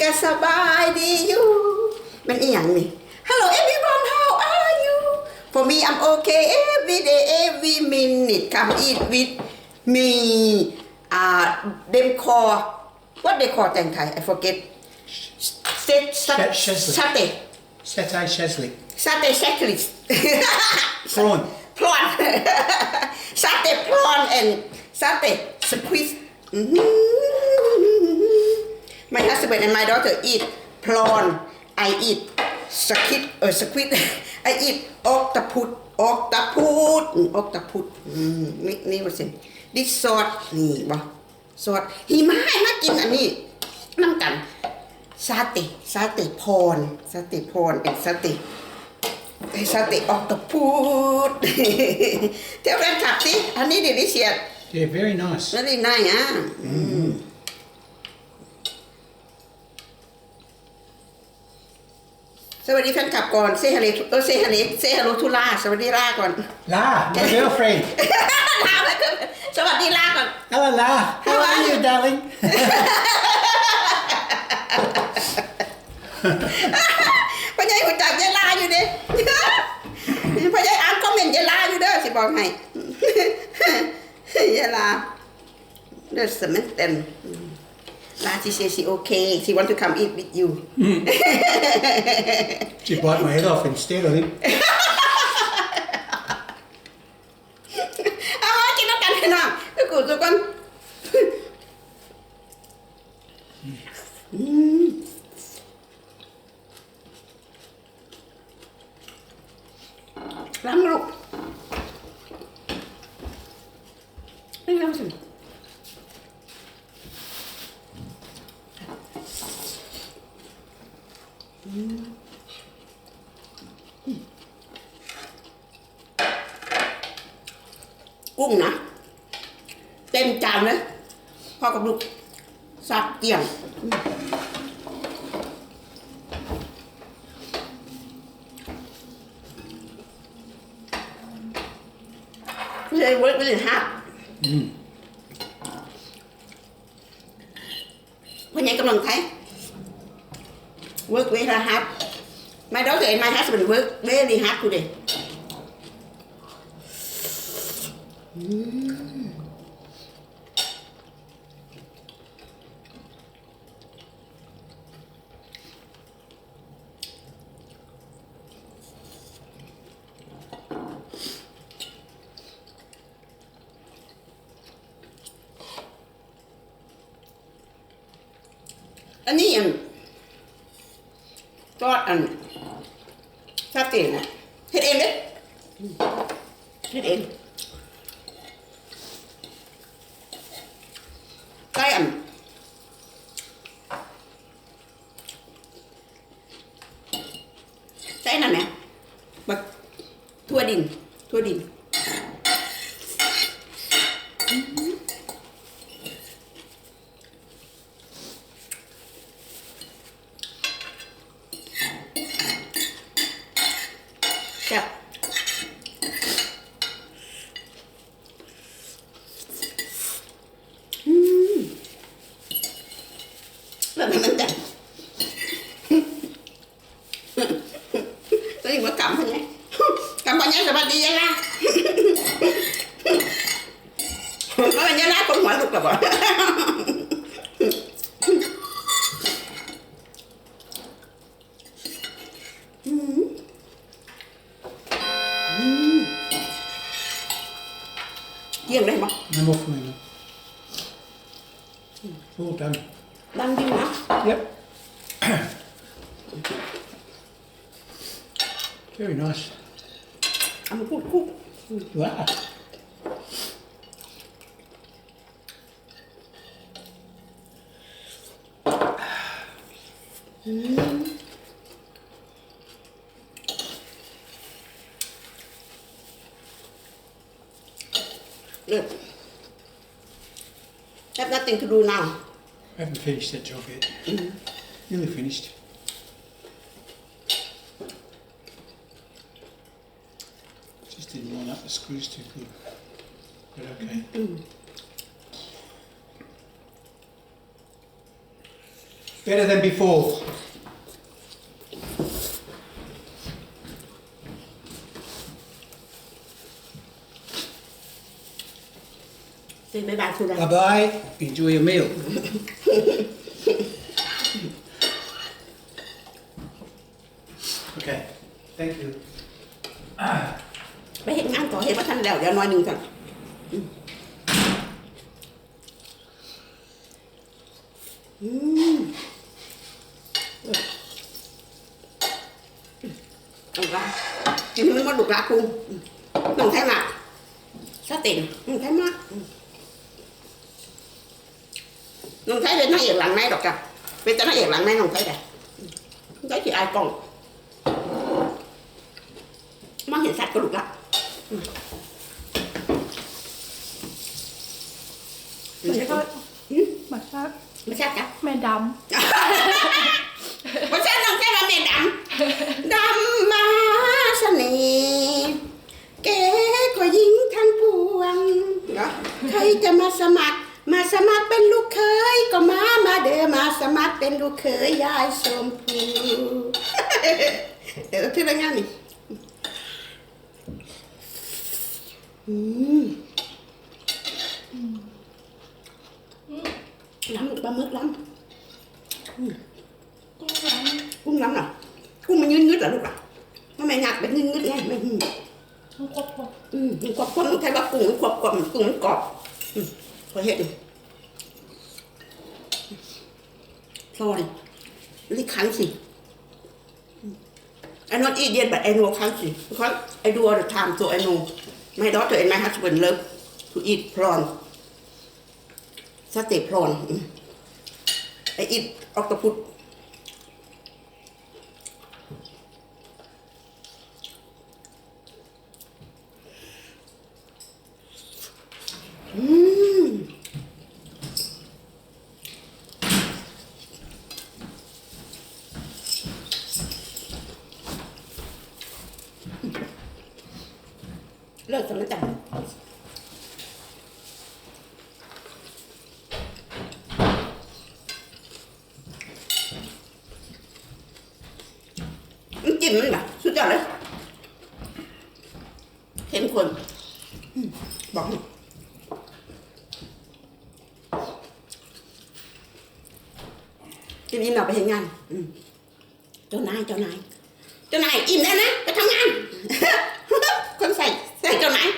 ก็สบายดีอยู่มันอีหยังนี่ Hello everyone how are you For me I'm okay every day every minute come eat with me uh them call what they call แต่งไทย I forget set Sh- Shesley. sate Sete Chesley. sate checklist Prawn. prawn satay prawn and satay squid my husband and my daughter eat prawn I eat squid เออ squid I eat octopus octopus อืม octopus อืมนี่นี่ว่าสิ this sauce นี่บ่ซอสหิมะให้มากินอันนี้น้ำกันซาเตซาเตพรซาเตพรเอ็นซาเตไอ้สติออกตะพูดเที่ยวแฟนคลับสิอันนี้ดิลิเชีย Yeah, very nice. นั่นนี่นายอะ สวัสดีแฟนคลับก่อนเซฮัลโหลเออเซฮัลโหลเซฮัลโหลทุลาสวัสดีลาก่อน La, my girlfriend. ลาแล้วก็สวัสดีลาก่อน Hello, La. How How are are you, you? darling? พ่อใหญ่หัวจักยายลาอยู่เด้พ่อใหญ่อ่านคอมเมนต์ยายลาอยู่เด้อสิบอกให้ยายลาเด้อสมัยเต็ม ลา she say she okay. She want to come eat with you. Hmm. She bite my head off instead, I think. กุ้งนะ เต็มจานเลยพ่อกับลูกสักเกี่ยงไม่ใช่เวิร์กไม่ใช่ฮักวันนี้กำลังใครเวิร์กเวลาฮับไม่ต้องเห็นมาฮัสเป็นเวิร์ก เวลี่ฮักกูเดอันนี้อันทอดอัน ชาเตียนนะเฮ็ดเองเด้เฮ็ดเองใส่อัน แล้วมันมันจะตัวนี้ว่ากำพันไงกำพันไงสวัสดียา Banding up? Yep. Very nice. I'm a good cook. Wow. Mm. Look, have nothing to do now. I haven't finished that job yet. Mm-hmm. Nearly finished. Just didn't line up the screws too good. But okay. Mm-hmm. Better than before. Bye bye. Bye bye. Enjoy your meal. okay. Thank you. ไปเห็นงานก่อเห็นว่าท่านแล้วเดี๋ยวน้อยหนึ่งก่อนอืมเอาละกินมันมาดุกละคุณน้องแท้หนักสเต็นน้องแท้มาก น้องแท้เป็นนางเอกหลังในดอกจ้ะเป็นแต่นางเอกหลังในน้องแท้แต่น้องแท้กี่อายกล้องมาเห็นสัตว์กระดูกละเหมือนก็หืมเหมือนก็ไม่ใช่จ้ะแม่ดไม่ใช่น้องแค่มาเมดำดำมาเสน่ห์เก๋ก็ยิงทั้งปวงเนาะใครจะมาสมัคร มาสมัครเป็นลูกเคยก็มามาเด้อมาสมัครเป็นลูกเคยยายสมพูเดี๋ยวที่ละงานนี่อืมล้ำปลาหมึกล้ำกุ้งร้านกุ้งล้ำเหรอกุ้งมันยืดยืดเหรอลูกอะทำไมหนักเป็นยืดยืดไงมันครบหมดอืมกรอบกรอบใช่ว่ากุ้งกรอบกรอบกุ้งมันกรอบ อืมพอเห็นซอยลิคันสิ I not eat yet but I know country because I do all the time so I know my daughter and my husband love to eat prawn satay prawn mm. I eat octopus Mm. เลิกสำนักจังมัน จิ้มมันแบบสุดยอดเลยเข้มข้นอืมบอกให้กินอิ่มเราไปเห็นงานอืมเจ้านายเจ้านาย เจ้านายอิ่มแล้วนะไปทำงาน คนใส่ใส่เจ้านาย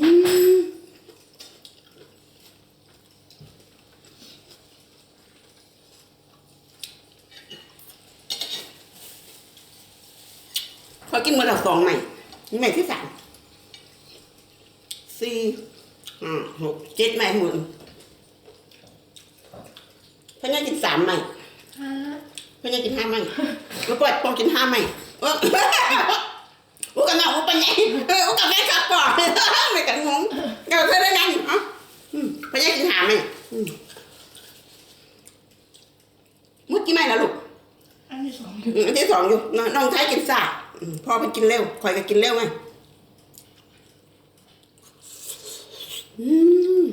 อืม อืมขอกินมือละสองใหม่นี่ใหม่ที่สามสี่ห้าหกเจ็ดใหม่หมื่นเพื่อนกินสามไหมฮะเพื่อนกินห้าไหมแล้วปล่อยปองกินห้าไหมเอออุกันเอาอุปัญญาเอออุกับแม่ขับก่อนไม่กันงงเดี๋ยวเธอได้ไงอ๋ออืมเพื่อนกินห้าไหมอืมมุดกี่ไหมแล้วลูกอันที่สองอืมอันที่สองอยู่น้องน้องชายกินซ่าอืม พ่อเป็นกินเร็วคอยก็กินเร็วไงอืม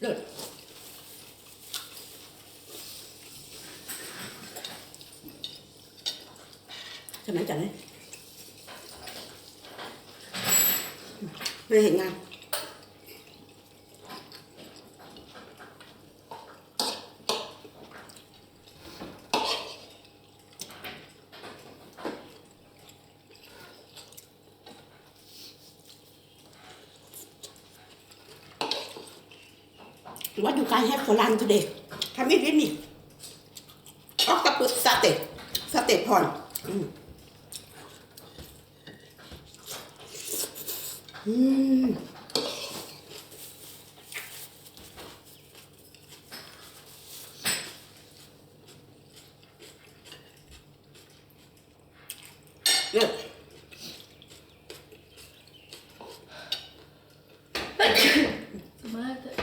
เลิศใช่ไหมจันเลยไม่เห็นงาน What you guys have for lunch today? Come in with me. Octopus satay. Satay prawn. Mm. Mm. Good. มากเลย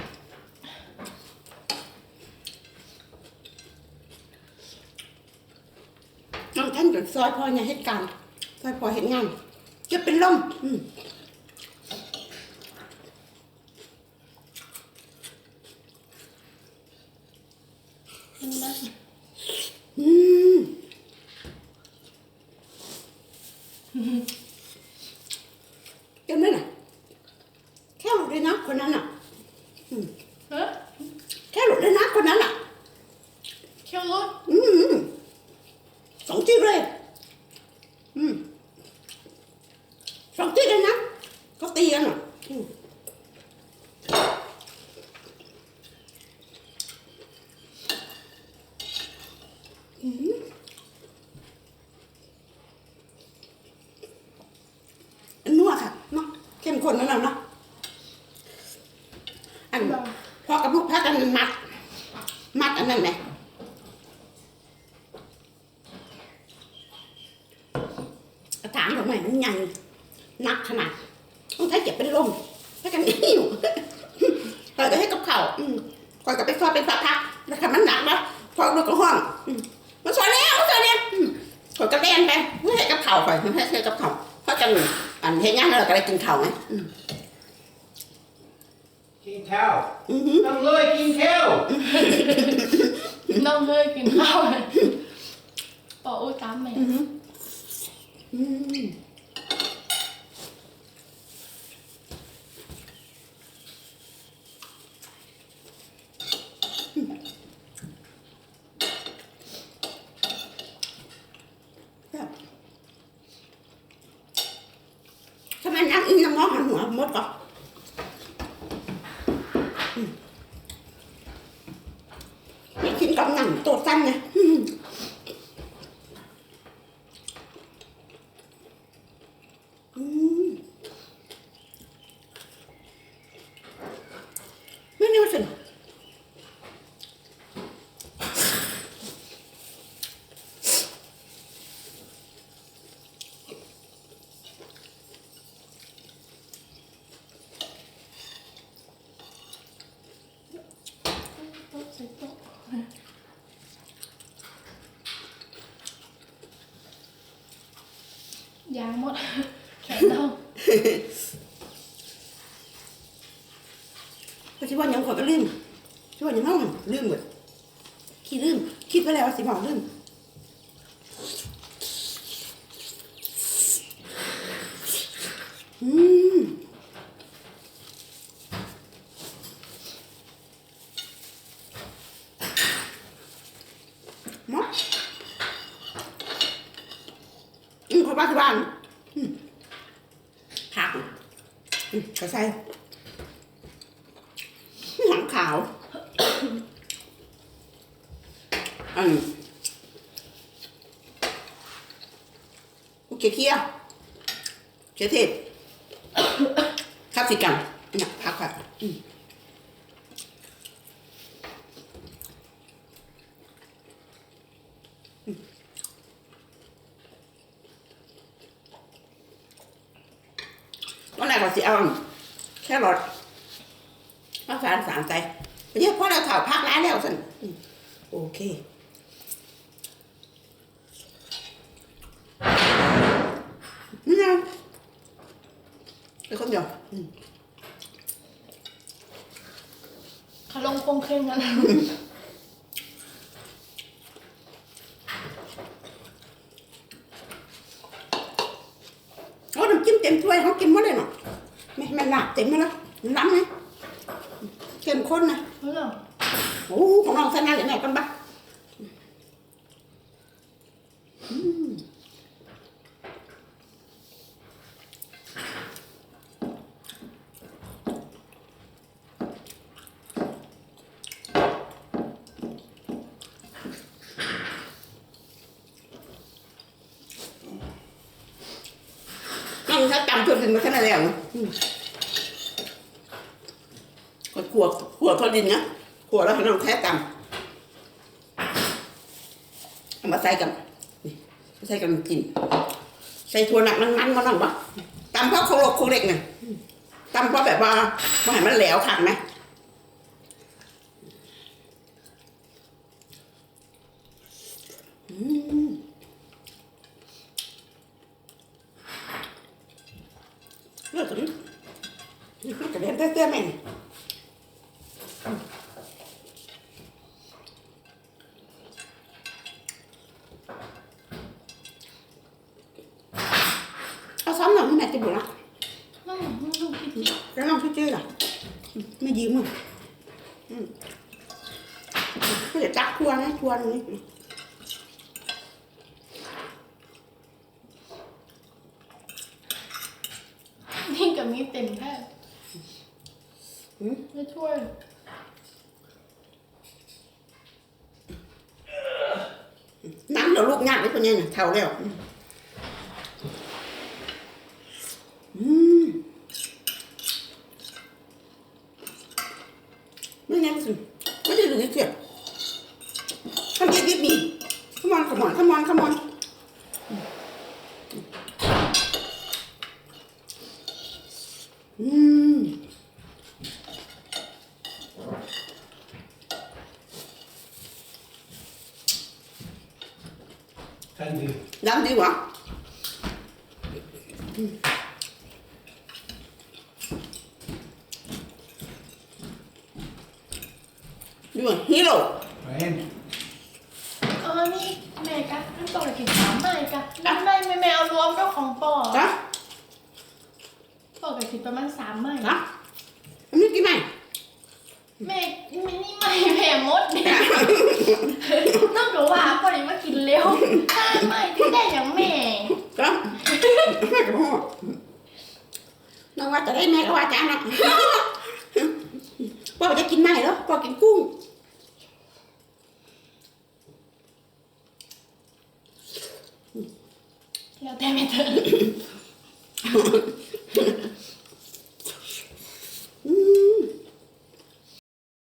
น้องท่านกับ ซอยพอเนี่ยให้การซอยพอเห็นงานจะเป็นลมอืม มันนั่น อืมเจ็บไหมน่ะแค่หลุดเลยนะคนนั้นอะ ฮะ แค่หลุดเลยนะคนนั้นอะ เคี่ยวรถ อืมสองที่เลย อืมสองที่เลยนะ ก็ตีกันอะอืมอืม นัวค่ะเนาะเข้มข้นแล้วนะอันพอกับพวกพักกันมัด มัดอันนั้นไหม กระถางดอกไม้มันใหญ่หนักขนาดต้องใช้เก็บเป็นลมให้กันหิ้วคอยก็ให้กับเขาวอืมคอยก็ไปซอยไปสักพักแล้วค่ะมันหนักแล้วพอดูกระห้องอืมมันสวยแล้วมันสวยแล้วอืม คอยก็เล่นไปไม่ให้กับเขาวคอยไม่ให้กับเขาเพราะจังอันเฮียงานเราก็ได้กินเขาวไงอืมกินข้าวอือหือต้องเลยกินข้าวน้องเลยกินข้าวเลยปอโอ้ตามแม่อือหืออืมแบบทำไมนั่งอินน้ำมอง หันหัวมดก่อนอืมไม่กินกับหนังตัวสั้นไงอืมอืมไม่รู้สึก โต๊ะใส่โต๊ะยาง หมด แขนเน่าก็คิดว่ายังขอยก็ลืมคิดว่ายังน้องลืมหมดคิดลืม คิดไปแล้วว่าสิบอกลืมอืมมะอืมเขาบ้านที่บ้านอืมผักอืม กระใส่หางขาว อันโอเคเคี้ยวเชื้ยวเทศคาบสิกันเนี่ยพักก่อนอืมวันแรกเราสิเอาแค่รอทข้าวสารสารใจไปเนี่ยพอเราถาพักร้านแล้วสันอืมโอเคนี่ไงเป็นคนเดียวอืมขาลงคงเคร่งกันโอ้น้ำจิ้มเต็มถ้วยเขากินหมดเลยเนาะไม่ไม่หนัก เต็มมาแล้วล้ำไหมเข้มข้นนะเรื่องโอ้ของเราใส่หน้าอย่างไหนกันบ้างอืมนั่งถ้าจำตัวดินมาขนาดแล้ว กดขวบขวดทอดดินเนาะขวบแล้วน้องแค่ตำเอามาใส่กันใส่กันกิน ใส่ถั่วหนักนั้นๆมาหน่องวะตำเพราะเโคลกโคเล็กไงตำเพราะแบบว่าไม่ให้มันแหลวขัดไหมเลือดตรงนี้เลือกระเด็นเต้ๆแม่ นี่กับมีเต็มแค่อืมไม่ช่วยน้ำเดี๋ยวลูกงานไว้คนนี้น่ะเท่าแล้วอืมไม่งั้นสิไม่ได้หรือเกียดทำยิบยิบมีขมอนขมอนขมอนขมอน อืม Candy. ดำดีกว่าดูฮีโร่ Right. เออนี่แม่กะน้ำตกกินสามไม้กะน้ำได้แม่แม่เอารวมด้วยของปอจ้ะ ปอกกับกินประมาณสามไม้จ้ะอันนี้กี่ไหมแม่ไม่นี่ไม่แม่มดเนี่ยน้องหนูว่าพอดีมากินเร็วห้าไม้ที่ได้อย่างแม่จ้ะแม่กับพ่อน้องว่าจะได้แม่ก็ว่าจ้านะพ่อจะกินไหมแล้วพ่อกินกุ้งแล้วแต่ไม่เถอะ